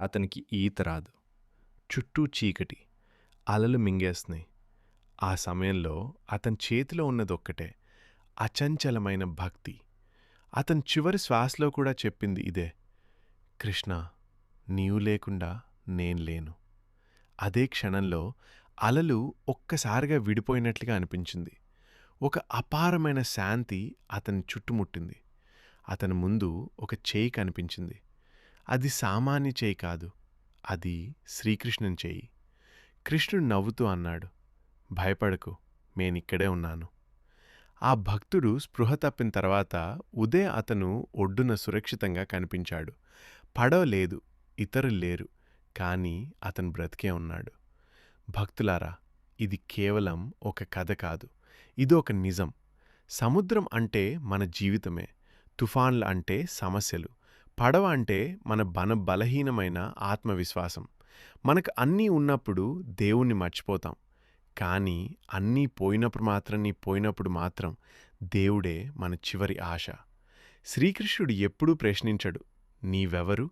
అతనికి ఈత రాదు. చుట్టూ చీకటి అలలు మింగేస్తున్నాయి. ఆ సమయంలో అతని చేతిలో ఉన్నదొక్కటే అచంచలమైన భక్తి. అతని చివరి శ్వాసలో కూడా చెప్పింది ఇదే కృష్ణ నీవు లేకుండా నేను లేను. అదే క్షణంలో అలలు ఒక్కసారిగా విడిపోయినట్లుగా అనిపించింది. ఒక అపారమైన శాంతి అతని చుట్టుముట్టింది. అతని ముందు ఒక చేయి కనిపించింది. అది సామాన్య చేయి కాదు అది శ్రీకృష్ణుని చేయి. కృష్ణుడు నవ్వుతూ అన్నాడు భయపడకు నేనిక్కడే ఉన్నాను. ఆ భక్తుడు స్పృహ తప్పిన తర్వాత ఉదయ్ అతను ఒడ్డున సురక్షితంగా కనిపించాడు. పడవ లేదు ఇతరులు లేరు కానీ అతను బ్రతికే ఉన్నాడు. భక్తులారా ఇది కేవలం ఒక కథ కాదు ఇది ఒక నిజం. సముద్రం అంటే మన జీవితమే తుఫాన్లు అంటే సమస్యలు. పడవ అంటే మన బన బలహీనమైన ఆత్మవిశ్వాసం. మనకు అన్నీ ఉన్నప్పుడు దేవుణ్ణి మర్చిపోతాం. కానీ అన్నీ పోయినప్పుడు మాత్రం నీ పోయినప్పుడు మాత్రం దేవుడే మన చివరి ఆశ. శ్రీకృష్ణుడు ఎప్పుడూ ప్రశ్నించడు నీవెవరు?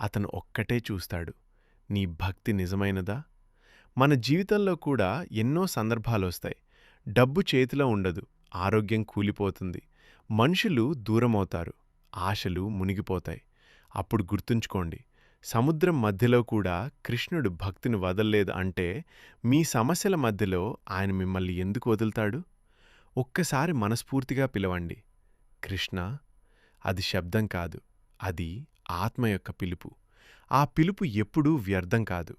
అతను ఒక్కటే చూస్తాడు. నీ భక్తి నిజమైనదా? మన జీవితంలో కూడా ఎన్నో సందర్భాలు వస్తాయి డబ్బు చేతిలో ఉండదు ఆరోగ్యం కూలిపోతుంది. మనుషులు దూరమవుతారు. ఆశలు మునిగిపోతాయి. అప్పుడు గుర్తుంచుకోండి సముద్రం మధ్యలో కూడా కృష్ణుడు భక్తిని వదల్లేదు అంటే మీ సమస్యల మధ్యలో ఆయన మిమ్మల్ని ఎందుకు వదులుతాడు? ఒక్కసారి మనస్ఫూర్తిగా పిలవండి. కృష్ణ అది శబ్దం కాదు అది ఆత్మ యొక్క పిలుపు. ఆ పిలుపు ఎప్పుడూ వ్యర్థం కాదు.